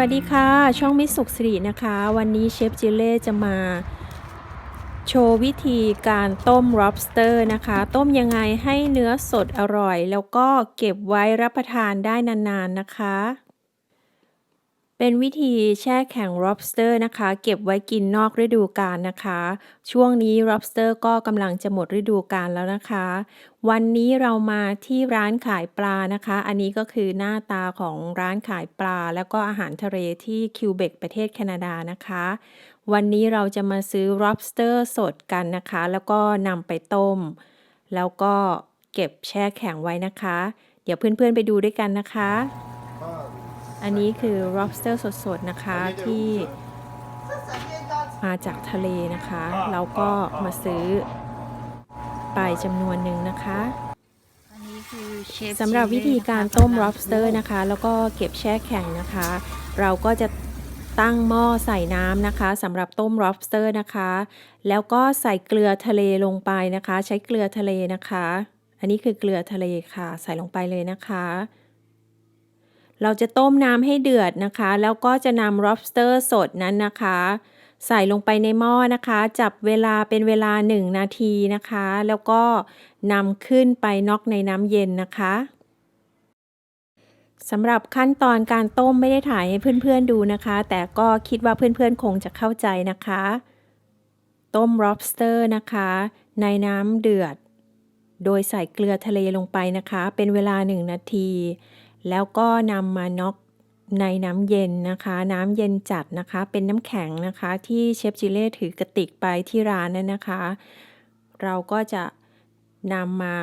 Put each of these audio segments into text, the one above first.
วัสดีค่ะ ช่องมิสุขสิรินะคะ วันนี้เชฟจิเล่จะมาโชว์วิธีการต้ม lobster นะคะ ต้มยังไงให้เนื้อสดอร่อย แล้วก็เก็บไว้รับประทานได้นานๆนะคะ เป็นวิธีแช่แข็ง lobster นะคะ เก็บไว้กินนอกฤดูกาลนะคะ ช่วงนี้ lobster ก็กำลังจะหมดฤดูกาลแล้วนะคะ วันนี้เรามาที่ร้านขายปลานะคะ อันนี้ก็คือหน้าตาของร้านขายปลา แล้วก็อาหารทะเลที่คิวเบกประเทศแคนาดานะคะ วันนี้เราจะมาซื้อ lobster สดกันนะคะ แล้วก็นำไปต้ม แล้วก็เก็บแช่แข็งไว้นะคะ เดี๋ยวเพื่อนๆไปดูด้วยกันนะคะ อันนี้คือ lobster สดๆนะคะที่มาจากทะเลนะคะ เราก็มาซื้อไปจำนวนหนึ่งนะคะอันนี้คือเชฟสำหรับวิธีการต้ม lobster นะคะ แล้วก็เก็บแช่แข็งนะคะ เราก็จะตั้งหม้อใส่น้ำนะคะสำหรับต้ม lobster นะคะ แล้วก็ใส่เกลือทะเลลงไปนะคะ ใช้เกลือทะเลนะคะ อันนี้คือเกลือทะเลค่ะ ใส่ลงไปเลยนะคะ เราจะต้มน้ำให้เดือดนะคะ แล้วก็จะนำ lobster สดนั้นนะคะ ใส่ลงไปในหม้อนะคะ จับเวลาเป็นเวลา 1 นาทีนะคะ แล้วก็นำขึ้นไปน็อกในน้ำเย็นนะคะสำหรับขั้นตอนการต้มไม่ได้ถ่ายให้เพื่อนๆดูนะคะ แต่ก็คิดว่าเพื่อนๆคงจะเข้าใจนะคะ ต้ม lobster นะคะ ในน้ำเดือด โดยใส่เกลือทะเลลงไปนะคะ เป็นเวลา 1 นาที แล้วก็นำมาน็อกในน้ำเย็นนะคะ น้ำเย็นจัดนะคะ เป็นน้ำแข็งนะคะ ที่เชฟจิเล่ถือกระติกไปที่ร้านนั่นนะคะ เราก็จะนำมา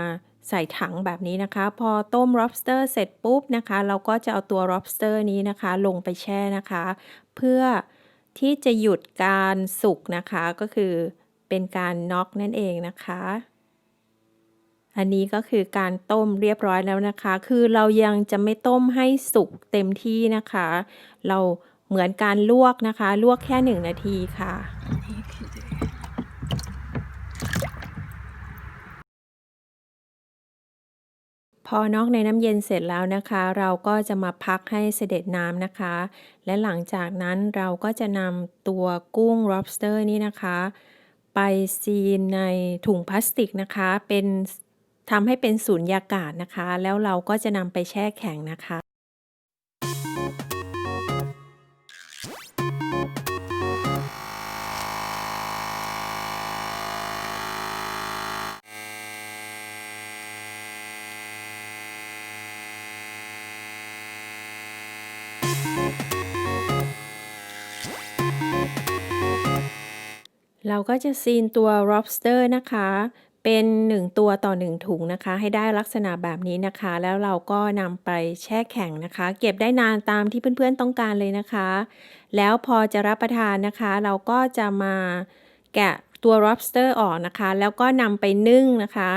ใส่ถังแบบนี้นะคะ พอต้ม lobster เสร็จปุ๊บนะคะ เราก็จะเอาตัว lobster นี้นะคะ ลงไปแช่นะคะ เพื่อที่จะหยุดการสุกนะคะก็คือเป็นการน็อกนั่นเองนะคะ อันนี้ก็คือการต้มเรียบร้อยแล้วนะคะ คือเรายังจะไม่ต้มให้สุกเต็มที่นะคะ เราเหมือนการลวกนะคะ ลวกแค่หนึ่งนาทีค่ะพอนอกในน้ำเย็นเสร็จแล้วนะคะ เราก็จะมาพักให้เสด็จน้ำนะคะ และหลังจากนั้นเราก็จะนำตัวกุ้ง lobster นี่นะคะ ไปซีนในถุงพลาสติกนะคะ เป็น ทำให้เป็นสูญญากาศนะคะ แล้วเราก็จะนำไปแช่แข็งนะคะเราก็จะซีนตัว lobster นะคะ เป็น 1 ตัวต่อ 1 ถุงนะคะ ให้ได้ลักษณะแบบนี้นะคะ แล้วเราก็นำไปแช่แข็งนะคะ เก็บได้นานตามที่เพื่อนๆต้องการเลยนะคะ แล้วพอจะรับประทานนะคะ เราก็จะมาแกะตัว lobster ออกนะคะ แล้วก็นำไปนึ่งนะคะ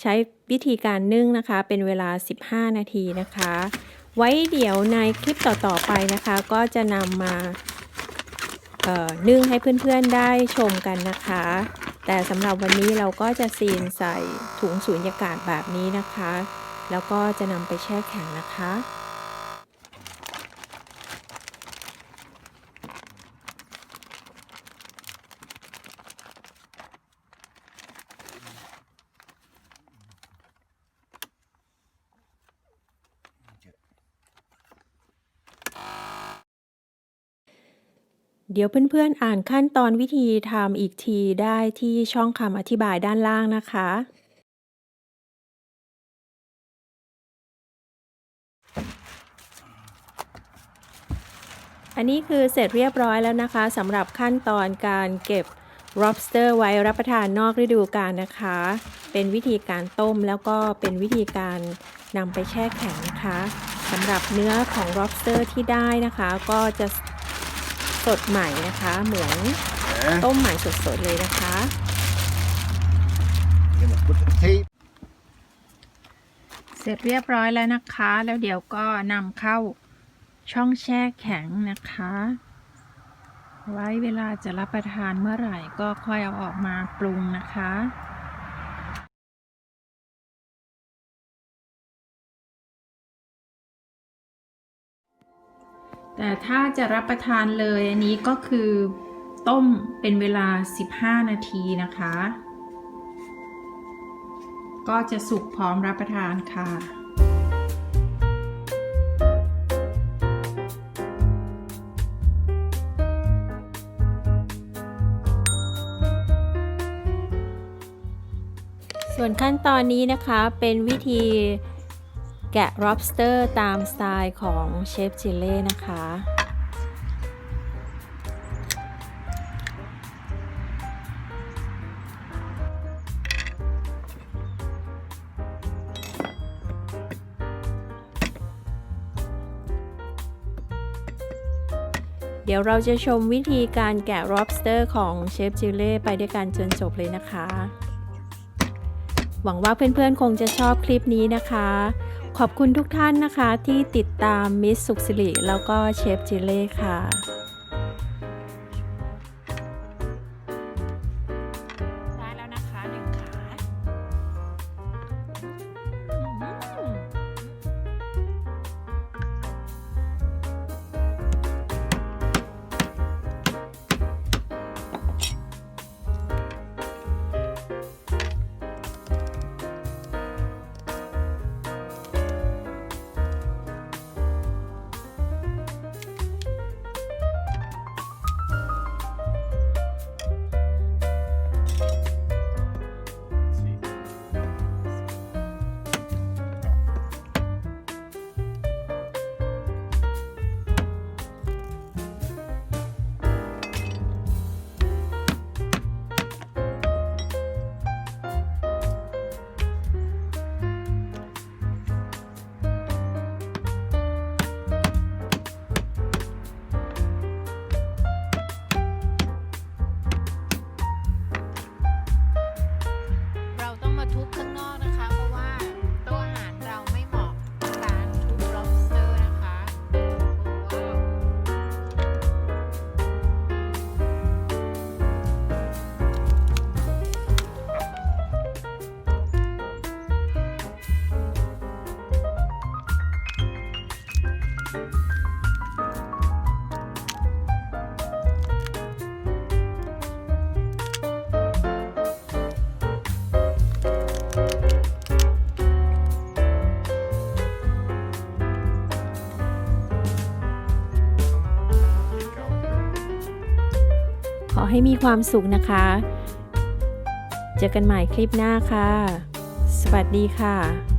ใช้วิธีการนึ่งนะคะ เป็นเวลา 15 นาทีนะคะ ไว้เดี๋ยวในคลิปต่อๆไปนะคะ ก็จะนำมาเอ่อนึ่งให้เพื่อนๆได้ชมกันนะคะ แต่สำหรับวันนี้เราก็จะซีนใส่ถุงสูญญากาศแบบนี้นะคะ แล้วก็จะนำไปแช่แข็งนะคะ เดี๋ยวเพื่อนๆอ่านขั้นตอนวิธีทำอีกทีได้ที่ช่องคำอธิบายด้านล่างนะคะ อันนี้คือเสร็จเรียบร้อยแล้วนะคะสำหรับขั้นตอนการเก็บ lobster ไว้รับประทานนอกฤดูกาลนะคะ เป็นวิธีการต้มแล้วก็เป็นวิธีการนำไปแช่แข็งนะคะสำหรับเนื้อของ lobster ที่ได้นะคะ ก็จะ สดใหม่นะคะ เหมือนต้มใหม่สดๆเลยนะคะ You're gonna put the tape เสร็จเรียบร้อยแล้วนะคะ แล้วเดี๋ยวก็นำเข้าช่องแช่แข็งนะคะ ไว้เวลาจะรับประทานเมื่อไหร่ก็ค่อยเอาออกมาปรุงนะคะ แต่ถ้าจะรับประทานเลยอันนี้ก็คือต้มเป็นเวลา 15 นาทีนะคะ ก็จะสุกพร้อมรับประทานค่ะส่วนขั้นตอนนี้นะคะเป็นวิธี แกะ lobster ตามสไตล์ของเชฟจิเล่นะคะ เดี๋ยวเราจะชมวิธีการแกะ lobster ของเชฟจิเล่ไปด้วยกันจนจบเลยนะคะ หวังว่าเพื่อนๆคงจะชอบคลิปนี้นะคะ ขอบคุณทุกท่านนะคะที่ติดตามมิสสุขสิริแล้วก็เชฟจิเล่ค่ะ ให้มีความสุขนะคะ เจอกันใหม่คลิปหน้าค่ะ สวัสดีค่ะ